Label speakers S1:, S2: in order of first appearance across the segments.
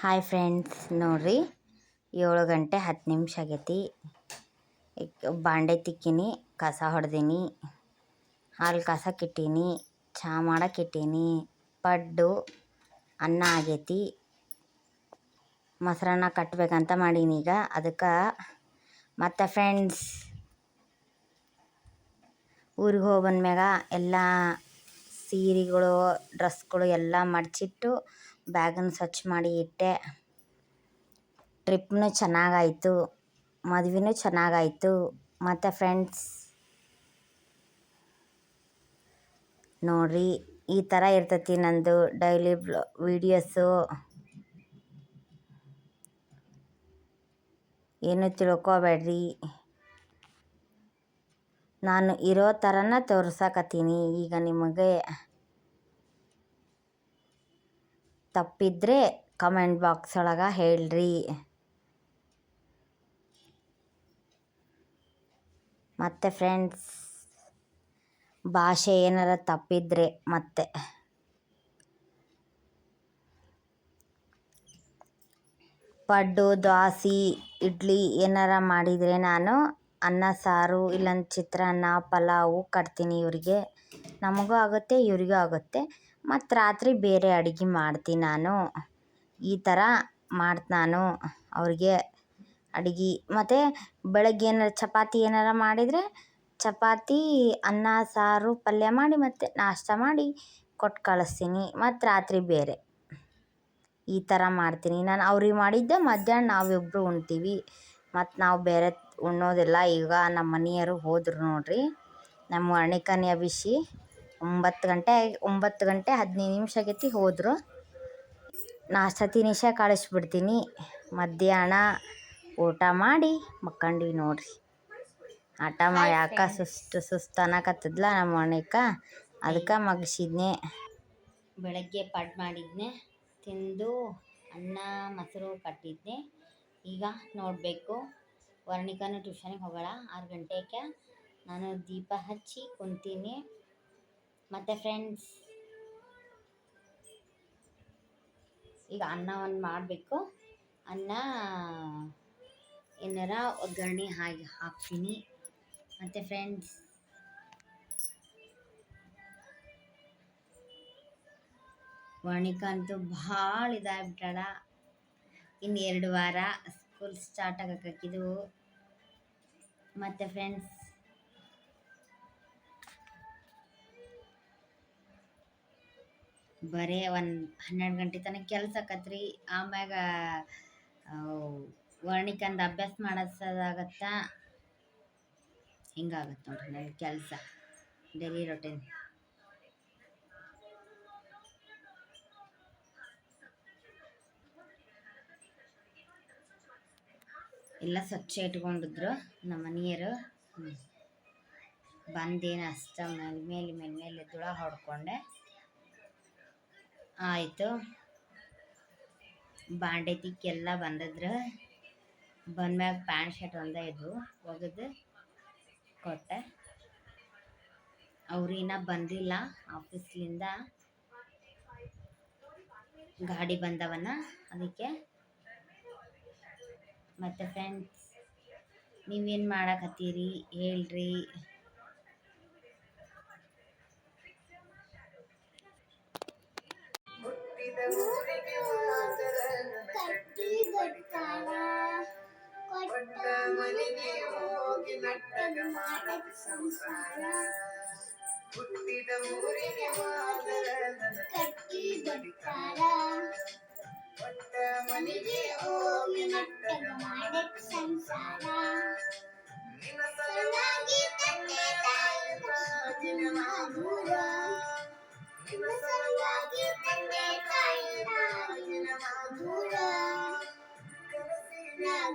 S1: Hi friends ನೋಡ್ರಿ. ಏಳು ಗಂಟೆ ಹತ್ತು ನಿಮಿಷ ಆಗೈತಿ. ಬಾಂಡೆ ತಿಕ್ಕೀನಿ, ಕಸ ಹೊಡೆದೀನಿ, ಹಾಲು ಕಾಸಕ್ಕಿಟ್ಟೀನಿ ಚಹಾ ಮಾಡಕ್ಕಿಟ್ಟೀನಿ ಪಡ್ಡು, ಅನ್ನ ಆಗೈತಿ. ಮೊಸರನ್ನ ಕಟ್ಟಬೇಕಂತ ಮಾಡೀನಿ ಈಗ. ಅದಕ್ಕೆ ಮತ್ತು ಫ್ರೆಂಡ್ಸ್ ಊರಿಗೆ ಹೋಗಿ ಬಂದ್ಮ್ಯಾಗ ಎಲ್ಲ ಸೀರೆಗಳು, ಡ್ರೆಸ್ಗಳು ಎಲ್ಲ ಮಡಚಿಟ್ಟು ಬ್ಯಾಗನ್ನು ಸ್ವಚ್ಛ ಮಾಡಿ ಇಟ್ಟೆ. ಟ್ರಿಪ್ನು ಚೆನ್ನಾಗಾಯಿತು, ಮದ್ವೆನೂ ಚೆನ್ನಾಗಾಯಿತು. ಮತ್ತು ಫ್ರೆಂಡ್ಸ್, ನೋಡಿರಿ, ಈ ಥರ ಇರ್ತೈತಿ ನಂದು ಡೈಲಿ ಬ್ಲೋ, ವೀಡಿಯೋಸು. ಏನು ತಿಳ್ಕೊಬೇಡ್ರಿ. ನಾನು ಇರೋ ಥರನ ತೋರ್ಸಕತ್ತೀನಿ. ಈಗ ನಿಮಗೆ ತಪ್ಪಿದ್ರೆ ಕಮೆಂಟ್ ಬಾಕ್ಸ್ ಒಳಗೆ ಹೇಳ್ರಿ. ಮತ್ತು ಫ್ರೆಂಡ್ಸ್ ಭಾಷೆ ಏನಾರ ತಪ್ಪಿದ್ರೆ ಮತ್ತೆ. ಪಡ್ಡು, ದ್ವಾಸಿ, ಇಡ್ಲಿ ಏನಾರ ಮಾಡಿದರೆ ನಾನು ಅನ್ನ, ಸಾರು ಇಲ್ಲಂದ್ರೆ ಚಿತ್ರಾನ್ನ, ಪಲಾವು ಕಟ್ತೀನಿ ಇವರಿಗೆ. ನಮಗೂ ಆಗುತ್ತೆ, ಇವರಿಗೂ ಆಗುತ್ತೆ. ಮತ್ತು ರಾತ್ರಿ ಬೇರೆ ಅಡುಗೆ ಮಾಡ್ತೀನಿ ನಾನು. ಈ ಥರ ಮಾಡ್ತೆ ನಾನು ಅವ್ರಿಗೆ ಅಡುಗೆ. ಮತ್ತು ಬೆಳಗ್ಗೆ ಏನಾರ ಚಪಾತಿ ಏನಾರ ಮಾಡಿದರೆ ಚಪಾತಿ, ಅನ್ನ, ಸಾರು, ಪಲ್ಯ ಮಾಡಿ ಮತ್ತು ನಾಷ್ಟ ಮಾಡಿ ಕೊಟ್ಟು ಕಳಿಸ್ತೀನಿ. ಮತ್ತು ರಾತ್ರಿ ಬೇರೆ ಈ ಥರ ಮಾಡ್ತೀನಿ. ನಾನು ಅವ್ರಿಗೆ ಮಾಡಿದ್ದೆ, ಮಧ್ಯಾಹ್ನ ನಾವಿಬ್ಬರು ಉಣ್ತೀವಿ. ಮತ್ತು ನಾವು ಬೇರೆ ಉಣ್ಣೋದಿಲ್ಲ. ಈಗ ನಮ್ಮ ಮನೆಯವ್ರು ಹೋದ್ರು ನೋಡಿರಿ. ನಮ್ಮ ವರ್ಣಿಕನ್ಯ ಬಿಸಿ ಒಂಬತ್ತು ಗಂಟೆ ಒಂಬತ್ತು ಗಂಟೆ ಹದಿನೈದು ನಿಮಿಷ ಆಗೈತಿ ಹೋದರು. ನಾಷ್ಟ ತಿನಿಷ ಕಳಿಸ್ಬಿಡ್ತೀನಿ. ಮಧ್ಯಾಹ್ನ ಊಟ ಮಾಡಿ ಮಕ್ಕಂಡಿ ನೋಡ್ರಿ. ಆಟ ಮಾಡಿ ಯಾಕೆ ಸುಸ್ತು ಸುಸ್ತು ಅನ್ನಕತ್ತದ್ಲ ನಮ್ಮ ಅಣ್ಣಕ್ಕ. ಅದಕ್ಕೆ ಮಗಸಿದ್ನೆ. ಬೆಳಗ್ಗೆ ಪಡ್ ಮಾಡಿದ್ನೆ. ತಿಂದು ಅನ್ನ, ಮೊಸರು ಕಟ್ಟಿದ್ನೆ ಈಗ ನೋಡಬೇಕು. ವರ್ಣಿಕನೂ ಟ್ಯೂಷನಿಗೆ ಹೋಗೋಣ ಆರು ಗಂಟೆಗೆ ನಾನು ದೀಪ ಹಚ್ಚಿ ಕುಂತೀನಿ. ಮತ್ತು ಫ್ರೆಂಡ್ಸ್ ಈಗ ಅನ್ನವನ್ನು ಮಾಡಬೇಕು. ಅನ್ನ ಏನಾರ ಒಗ್ಗರಣೆ ಹಾಕಿ ಹಾಕ್ತೀನಿ. ಮತ್ತು ಫ್ರೆಂಡ್ಸ್ ವರ್ಣಿಕ ಅಂತೂ ಭಾಳ ಇದಾಗ್ಬಿಟ್ಟಾಳ. ಇನ್ನು ಎರಡು ವಾರ ಸ್ಕೂಲ್ ಸ್ಟಾರ್ಟ್ ಆಗಕ್ಕಾಕಿದ್ವು ಮತ್ತು ಫ್ರೆಂಡ್ಸ್ ಬರೇ ಒಂದು ಹನ್ನೆರಡು ಗಂಟೆ ತನಕ ಕೆಲಸ ಆಕತ್ರಿ ಆಮ್ಯಾಗ ವರ್ಣಿಕಂದು ಅಭ್ಯಾಸ ಮಾಡಿಸೋದಾಗತ್ತ ಹಿಂಗಾಗತ್ತೆ ನೋಡ್ರಿ ನನ್ನ ಕೆಲಸ ಡೈಲಿ ರೊಟೀನ್ ಎಲ್ಲ ಸ್ವಚ್ಛ ಇಟ್ಕೊಂಡಿದ್ರು ನಮ್ಮ ಮನೆಯರು ಬಂದೇನು ಅಷ್ಟ ಮೇಲೆ ಮೇಲೆ ಮೇಲೆ ಮೇಲೆ ದುಳ ಹೊಡ್ಕೊಂಡೆ ಆಯಿತು. ಬಾಂಡೆ ತಿಕ್ಕೆಲ್ಲ ಬಂದಿದ್ರು ಬಂದ್ಮ್ಯಾಗ ಪ್ಯಾಂಟ್ ಶರ್ಟ್ ಒಂದೇ ಇದ್ವು ಒಗೆದು ಕೊಟ್ಟೆ. ಅವ್ರು ಇನ್ನೂ ಬಂದಿಲ್ಲ ಆಫೀಸ್ಲಿಂದ. ಗಾಡಿ ಬಂದವನ ಅದಕ್ಕೆ. ಮತ್ತು ಫ್ರೆಂಡ್ಸ್ ನೀವೇನು ಮಾಡಕತ್ತೀರಿ? ಹೇಳ್ರಿ.
S2: ಕೊಟ್ಟ ಮನೆಗೆ ಹೋಗಿ ನಟ್ಟಗ ಮಾಡದ ಸಂಸಾರ ಹುಟ್ಟಿದ ಊರಿಗೆ ಹೋದರೆ ನನ್ನ ಕಟ್ಟಿ ಬಡಿತಾರ ಕೊಟ್ಟ ಮನೆಗೆ ಹೋಗಿ ನಟ್ಟಗ ಮಾಡಕ್ ಸಂಸಾರ ನಿನ್ನ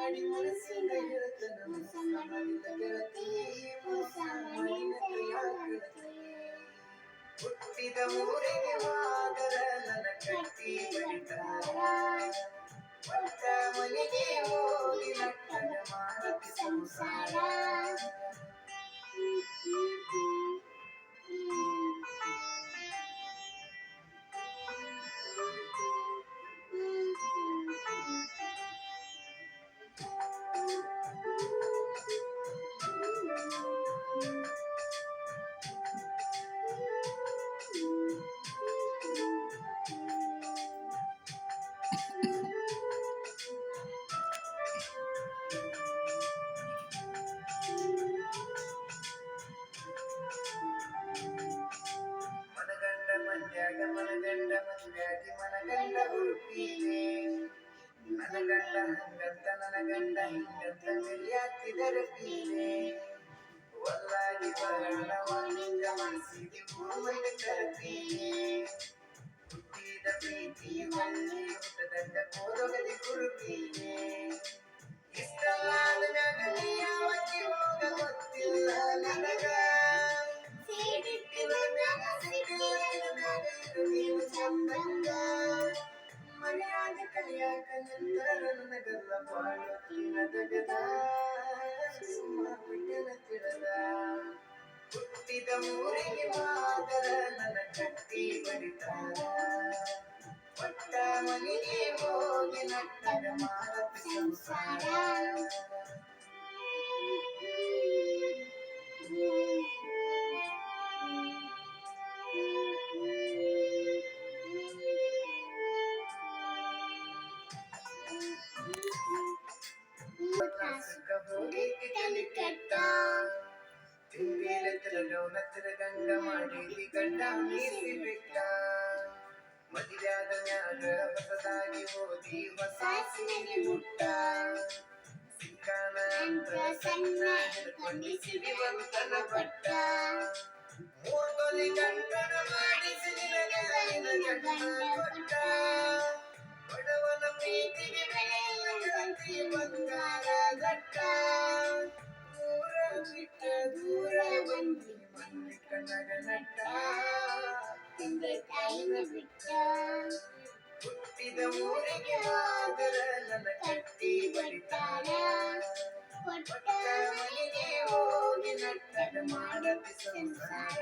S2: ಮಾಡಿ ಮನಸ್ಸಿಂದ ಹೇಳ್ತಾನ ಮೋಸ ಮಾಡಿದ ಗೆಳತಿ ಮೋಸ ಮಾಡಿದ ಗೆಳತಿ ಹುಟ್ಟಿದ ಊರಿಗೆ ಮಾದರ ನನ್ನ ಕಟ್ಟಿ ಬಡಿತಾರ ಒಟ್ಟ ಮನೆಗೆ ಹೋಗಿ ನಟ್ಟನ ಮಾಡಕ್ಕೆ ಸಂಸಾರ ಮನಗಂಡ ಮಂಡ್ಯಾಗಿ ಮನಗಂಡ ಹುಡುಕಿದೆ ನನಗಂಡ ಹಂಗಂತ ನನಗಂಡ ಹಿಂಗಂತ ಮೆಲ್ಯಾತಿದರ ಪೀಲೆ ಒಲ್ಲಾಗಿ ಬರಣವಾನಿಂದ ಮನಸ್ಸಿಗೆ ಭೂಮಂಡ ಕರಪೀಲೆ ಹುಟ್ಟಿದ ಪ್ರೀತಿ ಒಳ್ಳಿ ಹುಟ್ಟಿದ ಊರಿಗೆ ಮಾದರ ನನ್ನ ಕಟ್ಟಿ ಬಡಿತಾರ ಒಟ್ಟ ಮನೆಗೆ ಹೋಗಿ ನಟ್ಟಗ ಮಾಡತ್ತ ಸಂಸಾರ ತಿಂದಿಲ ತಿರಗವನ ತಿರಗಂಗ ಮಾಡಿದಿ ಗಂಡ ಬಿಟ್ಟ ಮದುವೆಯಾದ ಮ್ಯಾಗ ಹೊಸದಾಗಿ ಓದಿ ಹೊಸ ಸಿನಿಗೆ ಮುಟ್ಟ ಸಣ್ಣ ಹಿಡ್ಕೊಂಡಿ ಸಿರಿವಂತನ ಪಟ್ಟ ಮೂರ್ ತೊಲಿ ಗಂಟನ ಮಾಡಿಸಿ ನಿನಗೆ ಗಂಡ ಕೊಟ್ಟ. ಬಡವನ ಪ್ರೀತಿಗೆ காந்தி வந்தார கட்டா தூரம் விட்ட தூரம்
S1: வந்து மண்ணு கண்ணட
S2: நட்டா ಊರಿಗೆ ಆದರ ನನ್ನ ಕಟ್ಟಿ
S1: ಬಡಿತಾಳ
S2: ಪಟ್ಟ ಮನೆಗೆ ಹೋಗಿ ನಟ್ಟನ ಮಾಡದೆ ಸಂಸಾರ